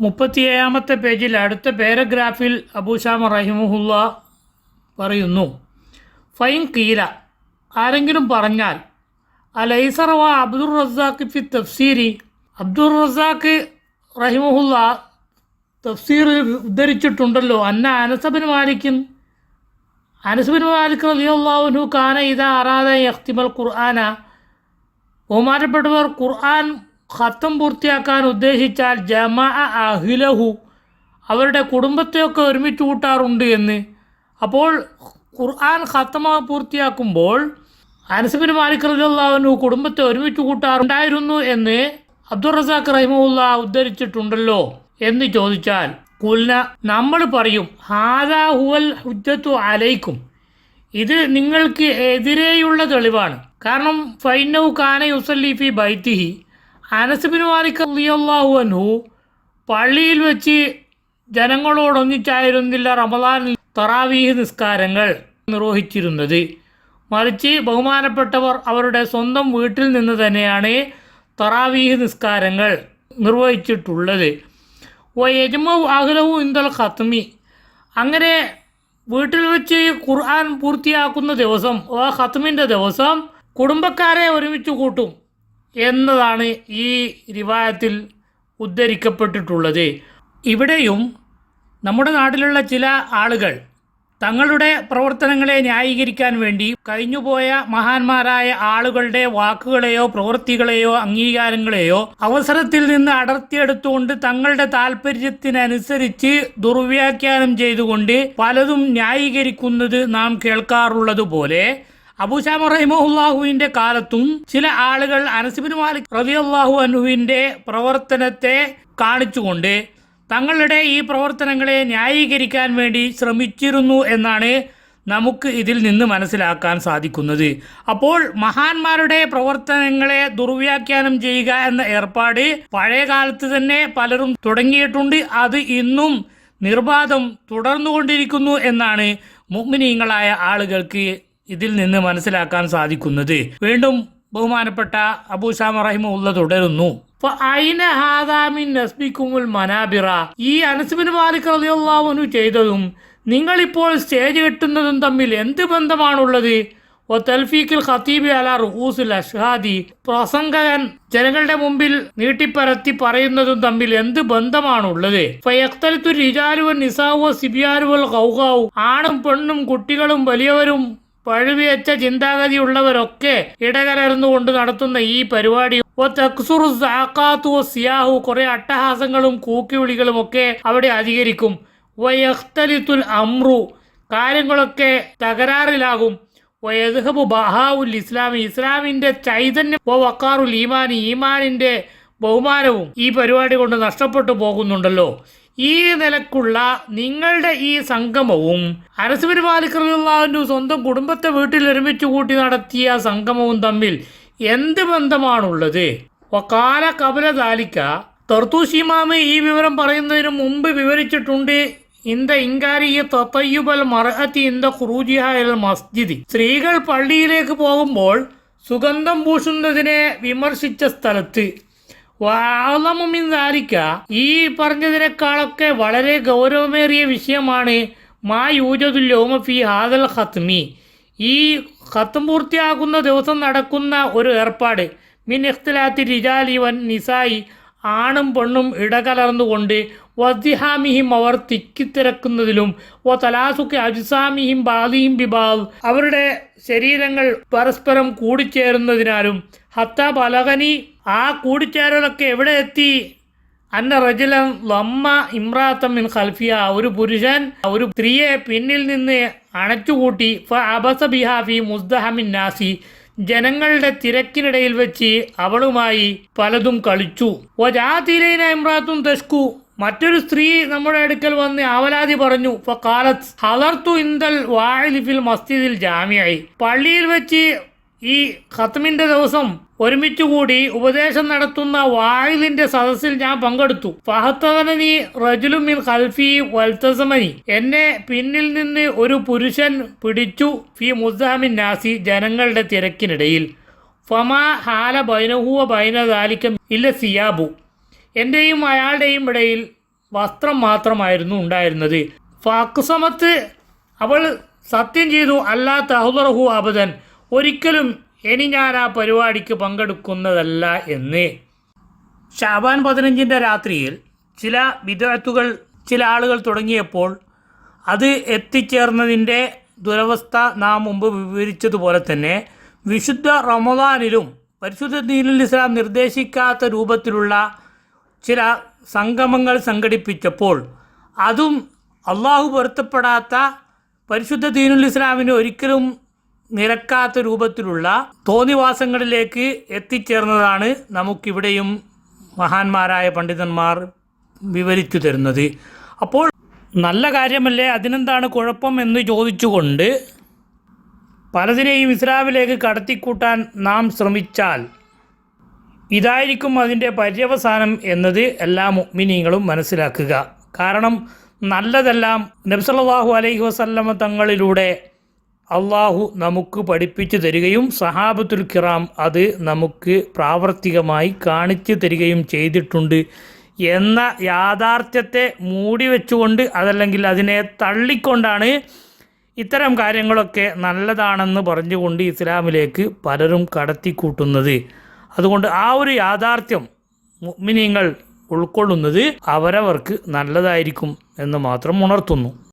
മുപ്പത്തിയേഴാമത്തെ പേജിൽ അടുത്ത പാരഗ്രാഫിൽ അബൂഷാമ റഹിമുഹുല്ല പറയുന്നു. ഫൈൻ കീല ആരെങ്കിലും പറഞ്ഞാൽ അലൈസറവ അബ്ദുർ റസാഖ് ഫി തഫ്സീരി. അബ്ദുർ റസാഖ് റഹിമുഹുല്ല തഫ്സീർ ഉദ്ധരിച്ചിട്ടുണ്ടല്ലോ. അന്ന അനസബിൻ മാലിക്കൻ അനസബിൻ മാലിക് റളിയല്ലാഹു കാന ഇദാ അറാദ യഖ്തിമൽ ഖുർആന. ബഹുമാനപ്പെട്ടവർ ഖുർആൻ ഖത്തം പൂർത്തിയാക്കാൻ ഉദ്ദേശിച്ചാൽ ജമാ അഹിലഹു അവരുടെ കുടുംബത്തെയൊക്കെ ഒരുമിച്ച് കൂട്ടാറുണ്ട് എന്ന്. അപ്പോൾ ഖുർആൻ ഖത്തമ പൂർത്തിയാക്കുമ്പോൾ അനസബിൻ മാലിക് റളിയല്ലാഹു കുടുംബത്തെ ഒരുമിച്ച് കൂട്ടാറുണ്ടായിരുന്നു എന്ന് അബ്ദുൾ റസാഖ് റഹിമുല്ല ഉദ്ധരിച്ചിട്ടുണ്ടല്ലോ എന്ന് ചോദിച്ചാൽ കുൽന നമ്മൾ പറയും ഹാദാ ഹുവൽ ഹുജ്ജത്തു അലൈക്കും. ഇത് നിങ്ങൾക്ക് എതിരെയുള്ള തെളിവാണ്. കാരണം ഫൈനവ് കാന യുസല്ലി ഫി ബൈത്തിഹി. അനസുബിൻ മാലിക് അള്ളാഹു അൻഹു പള്ളിയിൽ വെച്ച് ജനങ്ങളോടൊന്നിച്ചായിരുന്നില്ല റമദാനിൽ തറാവീഹ് നിസ്കാരങ്ങൾ നിർവഹിച്ചിരുന്നത്. മറിച്ച് ബഹുമാനപ്പെട്ടവർ അവരുടെ സ്വന്തം വീട്ടിൽ നിന്ന് തന്നെയാണ് തറാവീഹ് നിസ്കാരങ്ങൾ നിർവഹിച്ചിട്ടുള്ളത്. ഓ യജ്മ അഹ്ലഹു ഇന്ദൽ ഖത്മി. അങ്ങനെ വീട്ടിൽ വെച്ച് ഖുർആൻ പൂർത്തിയാക്കുന്ന ദിവസം ആ ഖത്മിന്റെ ദിവസം കുടുംബക്കാരെ ഒരുമിച്ച് കൂട്ടും. എന്നതാണ് ഈ റിവായത്തിൽ ഉദ്ധരിക്കപ്പെട്ടിട്ടുള്ളത്. ഇവിടെയും നമ്മുടെ നാട്ടിലുള്ള ചില ആളുകൾ തങ്ങളുടെ പ്രവർത്തനങ്ങളെ ന്യായീകരിക്കാൻ വേണ്ടി കഴിഞ്ഞുപോയ മഹാന്മാരായ ആളുകളുടെ വാക്കുകളെയോ പ്രവൃത്തികളെയോ അംഗീകാരങ്ങളെയോ അവസരത്തിൽ നിന്ന് അടർത്തിയെടുത്തുകൊണ്ട് തങ്ങളുടെ താല്പര്യത്തിനനുസരിച്ച് ദുർവ്യാഖ്യാനം ചെയ്തുകൊണ്ട് പലതും ന്യായീകരിക്കുന്നത് നാം കേൾക്കാറുള്ളതുപോലെ അബൂഷാമ റഹിമുല്ലാഹുവിന്റെ കാലത്തും ചില ആളുകൾ അനസിബിൻ മാലിക് റബിയല്ലാഹു അനുവിന്റെ പ്രവർത്തനത്തെ കാണിച്ചുകൊണ്ട് തങ്ങളുടെ ഈ പ്രവർത്തനങ്ങളെ ന്യായീകരിക്കാൻ വേണ്ടി ശ്രമിച്ചിരുന്നു എന്നാണ് നമുക്ക് ഇതിൽ നിന്ന് മനസ്സിലാക്കാൻ സാധിക്കുന്നത്. അപ്പോൾ മഹാന്മാരുടെ പ്രവർത്തനങ്ങളെ ദുർവ്യാഖ്യാനം ചെയ്യുക എന്ന ഏർപ്പാട് പഴയ കാലത്ത് തന്നെ പലരും തുടങ്ങിയിട്ടുണ്ട്. അത് ഇന്നും നിർബാധം തുടർന്നുകൊണ്ടിരിക്കുന്നു എന്നാണ് മുഗ്മിനീങ്ങളായ ആളുകൾക്ക് ഇതിൽ നിന്ന് മനസ്സിലാക്കാൻ സാധിക്കുന്നത്. വീണ്ടും ബഹുമാനപ്പെട്ട അബൂസാം റഹിമുള്ള തുടരുന്നു. മനാബിറ. ഈ അനസ്ബിൻ മാലിക് റളിയല്ലാഹു ചെയ്തതും നിങ്ങളിപ്പോൾ സ്റ്റേജ് കെട്ടുന്നതും തമ്മിൽ എന്ത് ബന്ധമാണുള്ളത്? അല അഷ്ഹാദി. പ്രസംഗകൻ ജനങ്ങളുടെ മുമ്പിൽ നീട്ടിപ്പരത്തി പറയുന്നതും തമ്മിൽ എന്ത് ബന്ധമാണുള്ളത്? ഫയക്തലത്തു റിജാലുവൻ നിസാവോ സിബിയാരുവൽ കൗകാവു ആണും പെണ്ണും കുട്ടികളും വലിയവരും പഴുവിയച്ച ചിന്താഗതിയുള്ളവരൊക്കെ ഇടകലർന്നുകൊണ്ട് നടത്തുന്ന ഈ പരിപാടി. സിയാഹു. കുറെ അട്ടഹാസങ്ങളും കൂക്കിവിളികളും ഒക്കെ അവിടെ അധികരിക്കും. വയഖ്തലിത്തുൽ അമ്രു. കാര്യങ്ങളൊക്കെ തകരാറിലാകും. വയദ്ഹബു ബഹാവുൽ ഇസ്ലാമി. ഇസ്ലാമിന്റെ ചൈതന്യം വക്കാറുൽ ഈമാൻ ഈമാനിന്റെ ബഹുമാനവും ഈ പരിപാടി കൊണ്ട് നഷ്ടപ്പെട്ടു പോകുന്നുണ്ടല്ലോ. ഈ നിലക്കുള്ള നിങ്ങളുടെ ഈ സംഗമവും അനസുബിൻ മാലിക്കുള്ളാവിന്റെ സ്വന്തം കുടുംബത്തെ വീട്ടിൽ ഒരുമിച്ച് കൂട്ടി നടത്തിയ സംഗമവും തമ്മിൽ എന്ത് ബന്ധമാണുള്ളത്? ഒക്കാല കബല ദാലിക്ക. തർത്തൂഷിമാമ് ഈ വിവരം പറയുന്നതിന് മുമ്പ് വിവരിച്ചിട്ടുണ്ട് ഇന്ത ഇങ്കാരിയ തത്തയ്യുബൽ മറഹത്തി ഇന്ത ഖുറൂജിഹൽ മസ്ജിദി. സ്ത്രീകൾ പള്ളിയിലേക്ക് പോകുമ്പോൾ സുഗന്ധം പൂശുന്നതിനെ വിമർശിച്ച സ്ഥലത്ത് ദാലിക്ക ഈ പറഞ്ഞതിനേക്കാളൊക്കെ വളരെ ഗൗരവമേറിയ വിഷയമാണ് മാ യൂജതുല്യോമ ഫി ഹാദൽ ഹത്മി ഈ ഖത്തം പൂർത്തിയാകുന്ന ദിവസം നടക്കുന്ന ഒരു ഏർപ്പാട്. മിൻ ഇഖ്തിലാത്തി റിജാലി വൻ നിസായി ആണും പെണ്ണും ഇടകലർന്നുകൊണ്ട് വദ്ദിഹാമിഹിം അവർ തിക്കിത്തിരക്കുന്നതിലും വ തലാസുക്ക് അജിസാമിഹിം ബാദിഹിം ബിബാദ് അവരുടെ ശരീരങ്ങൾ പരസ്പരം കൂടിച്ചേരുന്നതിനാലും ഹത്ത ബലകനി ആ കൂടിച്ചേരലൊക്കെ എവിടെ എത്തി? അന്ന റജലൻ ലമ്മ ഇമ്രാത്തം മിൻ ഖൽഫിയ ഒരു പുരുഷൻ ഒരു സ്ത്രീയെ പിന്നിൽ നിന്ന് അണച്ചുകൂട്ടി ഫ അബസ ബിഹാഫി മുസ്ദഹമിൻ നാസി ജനങ്ങളുടെ തിരക്കിനിടയിൽ വെച്ച് അവളുമായി പലതും കളിച്ചു. ഒജാതിലൈന ഇമ്രാത്തും തഷ്കു മറ്റൊരു സ്ത്രീ നമ്മുടെ അടുക്കൽ വന്ന് അവലാതി പറഞ്ഞു ഫക്കാലത്ത് ഹലർത്തു ഇന്തൽ വാഴിലിഫിൽ മസ്ജിദിൽ ജാമ്യായി പള്ളിയിൽ വെച്ച് ഈ ഖത്മിന്റെ ദിവസം ഒരുമിച്ച് കൂടി ഉപദേശം നടത്തുന്ന വായിലിന്റെ സദസ്സിൽ ഞാൻ പങ്കെടുത്തു. ഫഹത്തവനനി റജുലുമിൻ ഖൽഫി വൽത്തസമനി എന്നെ പിന്നിൽ നിന്ന് ഒരു പുരുഷൻ പിടിച്ചു ഫി മുസാമിൻ നാസി ജനങ്ങളുടെ തിരക്കിനിടയിൽ. ഫമാ ഹാല ബൈനഹുവ ബൈനദാലിക്കം ഇല്ല സിയാബു. എന്റെയും അയാളുടെയും ഇടയിൽ വസ്ത്രം മാത്രമായിരുന്നു ഉണ്ടായിരുന്നത്. ഫാക്കുസമത്ത് അവൾ സത്യം ചെയ്തു അല്ലാ തഹുദർഹു അബദൻ. ഒരിക്കലും ഇനി ഞാൻ ആ പരിപാടിക്ക് പങ്കെടുക്കുന്നതല്ല എന്ന്. ഷാബാൻ പതിനഞ്ചിന്റെ രാത്രിയിൽ ചില വിദഗ്ധുകൾ ചില ആളുകൾ തുടങ്ങിയപ്പോൾ അത് എത്തിച്ചേർന്നതിന്റെ ദുരവസ്ഥ നാം മുമ്പ് വിവരിച്ചതുപോലെ തന്നെ വിശുദ്ധ റമദാനിലും പരിശുദ്ധ ദീനുൽ ഇസ്ലാം നിർദ്ദേശിക്കാത്ത രൂപത്തിലുള്ള ചില സംഗമങ്ങൾ സംഘടിപ്പിച്ചപ്പോൾ അതും അള്ളാഹു പൊരുത്തപ്പെടാത്ത പരിശുദ്ധ ദീനുൽ ഇസ്ലാമിന് ഒരിക്കലും നിരക്കാത്ത രൂപത്തിലുള്ള തോന്നിവാസങ്ങളിലേക്ക് എത്തിച്ചേർന്നതാണ് നമുക്കിവിടെയും മഹാന്മാരായ പണ്ഡിതന്മാർ വിവരിച്ചു തരുന്നത്. അപ്പോൾ നല്ല കാര്യമല്ലേ? അതിനെന്താണ് കുഴപ്പം എന്ന് ചോദിച്ചുകൊണ്ട് പലതിനെയും ഇസ്ലാമിലേക്ക് കടത്തിക്കൂട്ടാൻ നാം ശ്രമിച്ചാൽ ഇതായിരിക്കും അതിന്റെ പര്യവസാനം എന്നത് എല്ലാ മുഅ്മിനീങ്ങളും മനസ്സിലാക്കുക. കാരണം നല്ലതെല്ലാം നബ്സല്ലാഹു അലൈഹി വസല്ലമ തങ്ങളിലൂടെ അള്ളാഹു നമുക്ക് പഠിപ്പിച്ചു തരികയും സഹാബത്തുൽ കിറാം അത് നമുക്ക് പ്രാവർത്തികമായി കാണിച്ചു തരികയും ചെയ്തിട്ടുണ്ട് എന്ന യാഥാർത്ഥ്യത്തെ മൂടി വെച്ചുകൊണ്ട് അതല്ലെങ്കിൽ അതിനെ തള്ളിക്കൊണ്ടാണ് ഇത്തരം കാര്യങ്ങളൊക്കെ നല്ലതാണെന്ന് പറഞ്ഞുകൊണ്ട് ഇസ്ലാമിലേക്ക് പലരും കടത്തിക്കൂട്ടുന്നത്. അതുകൊണ്ട് ആ ഒരു യാഥാർത്ഥ്യം മുഅ്മിനീങ്ങൾ ഉൾക്കൊള്ളുന്നത് അവരവർക്ക് നല്ലതായിരിക്കും എന്ന് മാത്രം ഉണർത്തുന്നു.